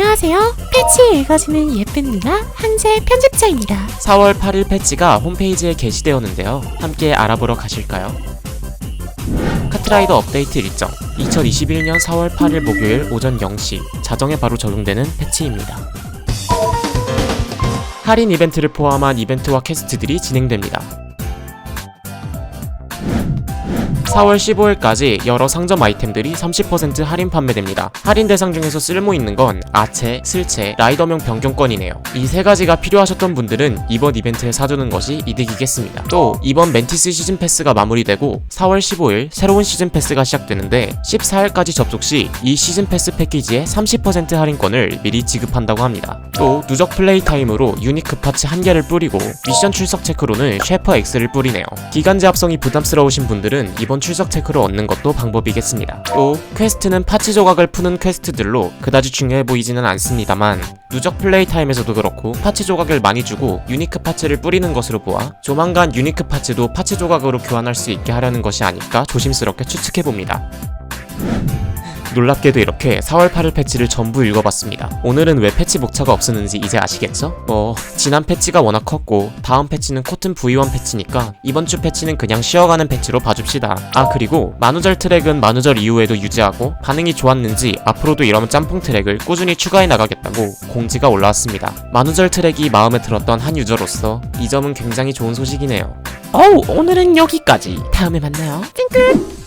안녕하세요. 패치 읽어주는 예쁜 누나 한재 편집자입니다. 4월 8일 패치가 홈페이지에 게시되었는데요. 함께 알아보러 가실까요? 카트라이더 업데이트 일정 2021년 4월 8일 목요일 오전 0시 자정에 바로 적용되는 패치입니다. 할인 이벤트를 포함한 이벤트와 퀘스트들이 진행됩니다. 4월 15일까지 여러 상점 아이템들이 30% 할인 판매됩니다. 할인 대상 중에서 쓸모 있는 건 아체, 슬체, 라이더명 변경권이네요. 이 세 가지가 필요하셨던 분들은 이번 이벤트에 사두는 것이 이득이겠습니다. 또 이번 멘티스 시즌 패스가 마무리되고 4월 15일 새로운 시즌 패스가 시작되는데 14일까지 접속 시 이 시즌 패스 패키지의 30% 할인권을 미리 지급한다고 합니다. 또 누적 플레이 타임으로 유니크 파츠 한 개를 뿌리고 미션 출석 체크로는 쉐퍼 X를 뿌리네요. 기간제 합성이 부담스러우신 분들은 이번 출석 체크를 얻는 것도 방법이겠습니다. 또 퀘스트는 파츠 조각을 푸는 퀘스트들로 그다지 중요해 보이지는 않습니다만 누적 플레이 타임에서도 그렇고 파츠 조각을 많이 주고 유니크 파츠를 뿌리는 것으로 보아 조만간 유니크 파츠도 파츠 조각으로 교환할 수 있게 하려는 것이 아닐까 조심스럽게 추측해 봅니다. 놀랍게도 이렇게 4월 8일 패치를 전부 읽어봤습니다. 오늘은 왜 패치 목차가 없었는지 이제 아시겠죠? 뭐 지난 패치가 워낙 컸고 다음 패치는 코튼 V1 패치니까 이번 주 패치는 그냥 쉬어가는 패치로 봐줍시다. 아 그리고 만우절 트랙은 만우절 이후에도 유지하고 반응이 좋았는지 앞으로도 이런 짬뽕 트랙을 꾸준히 추가해 나가겠다고 공지가 올라왔습니다. 만우절 트랙이 마음에 들었던 한 유저로서 이 점은 굉장히 좋은 소식이네요. 어우 오늘은 여기까지. 다음에 만나요. 찡긋.